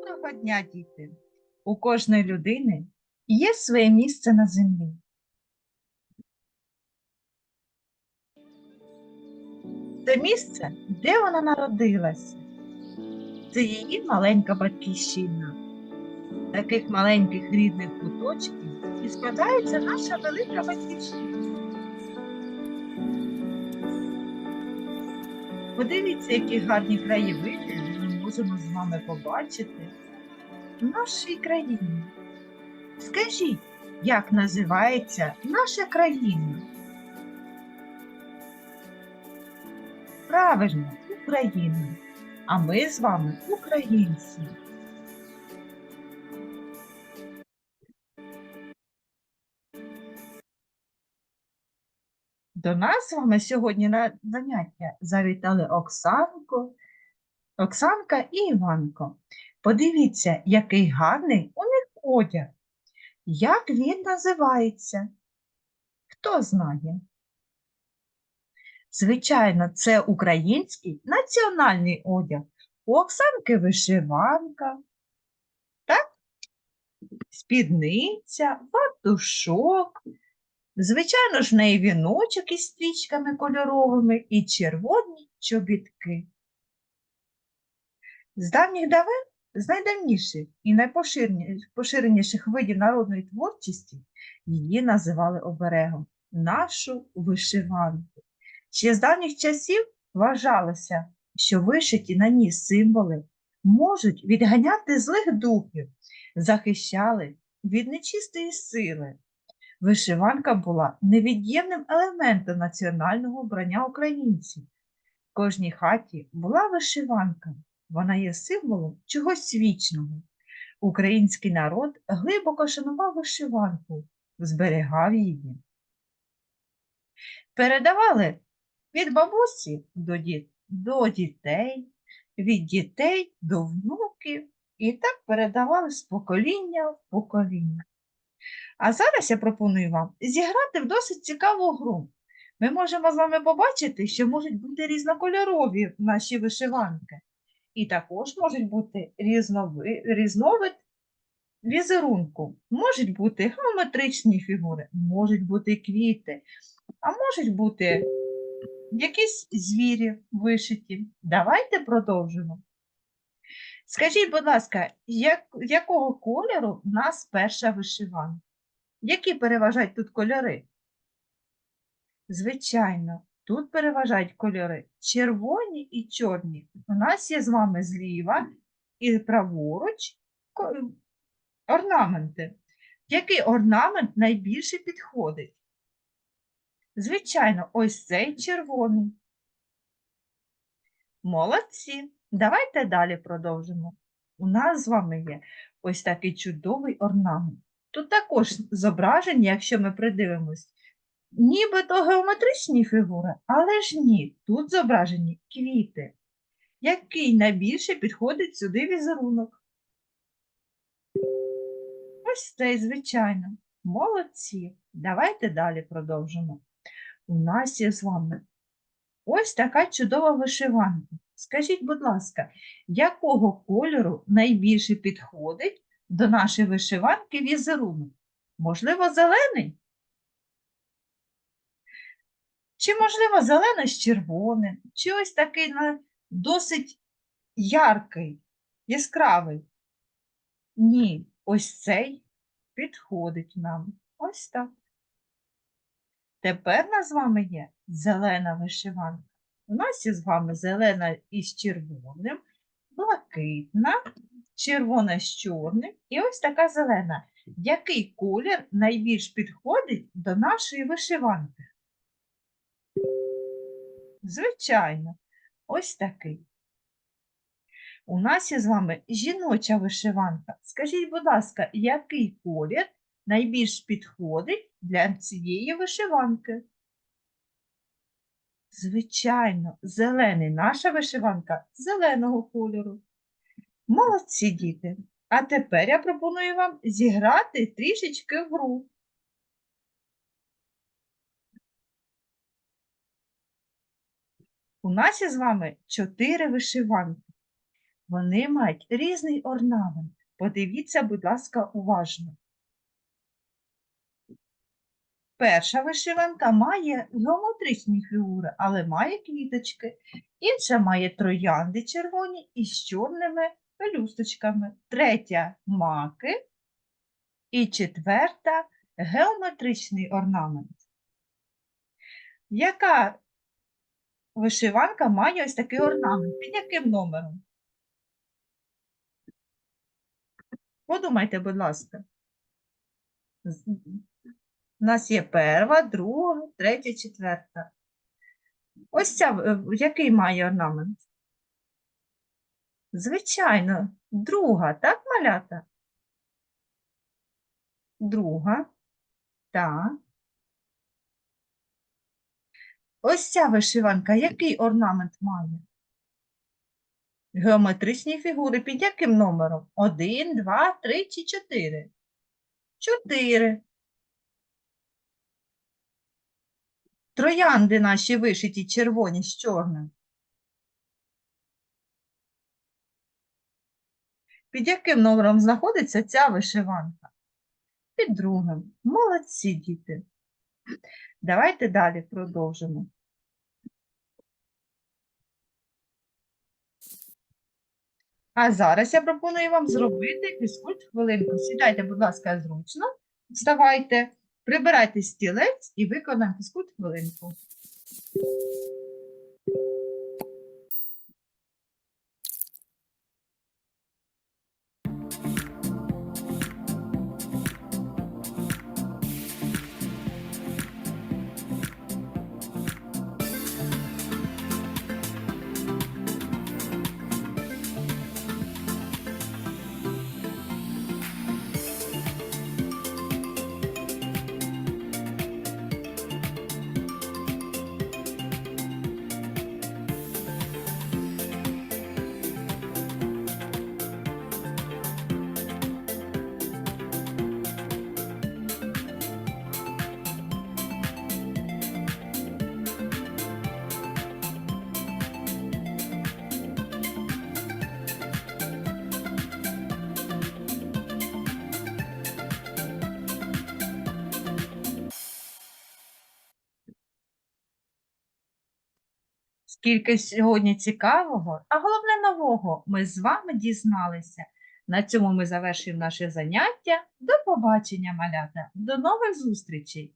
Доброго дня, діти! У кожної людини є своє місце на землі. Це місце, де вона народилася. Це її маленька батьківщина. Таких маленьких рідних куточків і складається наша велика батьківщина. Подивіться, які гарні краєвиди можемо з вами побачити в нашій країні. Скажіть, як називається наша країна? Правильно, Україна. А ми з вами українці. До нас з вами сьогодні на заняття завітали Оксанко, Оксанка і Іванко. Подивіться, який гарний у них одяг. Як він називається? Хто знає? Звичайно, це український національний одяг. У Оксанки вишиванка, так? Спідниця, ватушок. Звичайно ж, в неї віночок із стрічками кольоровими і червоні чобітки. З давніх давен з найдавніших і найпоширеніших видів народної творчості її називали оберегом нашу вишиванку. Ще з давніх часів вважалося, що вишиті на ній символи можуть відганяти злих духів, захищали від нечистої сили. Вишиванка була невід'ємним елементом національного вбрання українців. В кожній хаті була вишиванка, вона є символом чогось вічного. Український народ глибоко шанував вишиванку, зберігав її. Передавали від бабусі до, ді... до дітей, від дітей до внуків, і так передавали з покоління в покоління. А зараз я пропоную вам зіграти в досить цікаву гру. Ми можемо з вами побачити, що можуть бути різнокольорові наші вишиванки. І також можуть бути різнови... різновид візерунку. Можуть бути геометричні фігури, можуть бути квіти, а можуть бути якісь звірі вишиті. Давайте продовжимо. Скажіть, будь ласка, як, якого кольору в нас перша вишиванка? Які переважають тут кольори? Звичайно, тут переважають кольори червоні і чорні. У нас є з вами зліва і праворуч орнаменти. Який орнамент найбільше підходить? Звичайно, ось цей червоний. Молодці. Давайте далі продовжимо. У нас з вами є ось такий чудовий орнамент. Тут також зображені, якщо ми придивимось, нібито геометричні фігури, але ж ні, тут зображені квіти. Який найбільше підходить сюди візерунок? Ось цей, звичайно. Молодці. Давайте далі продовжимо. У нас є з вами ось така чудова вишиванка. Скажіть, будь ласка, якого кольору найбільше підходить до нашої вишиванки візерунок? Можливо, зелений? Чи, можливо, зелений з червоним, чи ось такий досить яркий, яскравий? Ні, ось цей підходить нам. Ось так. Тепер нас з вами є зелена вишиванка. У нас є з вами зелена із червоним, блакитна, червона з чорним і ось така зелена. Який колір найбільш підходить до нашої вишиванки? Звичайно, ось такий. У нас є з вами жіноча вишиванка. Скажіть, будь ласка, який колір найбільш підходить для цієї вишиванки? Звичайно, зелений. Наша вишиванка зеленого кольору. Молодці діти. А тепер я пропоную вам зіграти трішечки в гру. У нас є з вами чотири вишиванки. Вони мають різний орнамент. Подивіться, будь ласка, уважно. Перша вишиванка має геометричні фігури, але має квіточки. Інша має троянди червоні із чорними пелюсточками. Третя маки. І четверта геометричний орнамент. Яка вишиванка має ось такий орнамент? Під яким номером? Подумайте, будь ласка. У нас є перша, друга, третя, четверта. Ось ця, е, який має орнамент? Звичайно, друга, так, малята? Друга. Так. Ось ця вишиванка, який орнамент має? Геометричні фігури під яким номером? Один, два, три чи чотири? Чотири. Троянди наші вишиті червоні з чорним. Під яким номером знаходиться ця вишиванка? Під другим. Молодці, діти. Давайте далі продовжимо. А зараз я пропоную вам зробити фізкульт хвилинку. Сідайте, будь ласка, зручно, вставайте, прибирайте стілець і виконаємо фізкульт хвилинку. Скільки сьогодні цікавого, а головне нового ми з вами дізналися. На цьому ми завершуємо наше заняття. До побачення, малята! До нових зустрічей!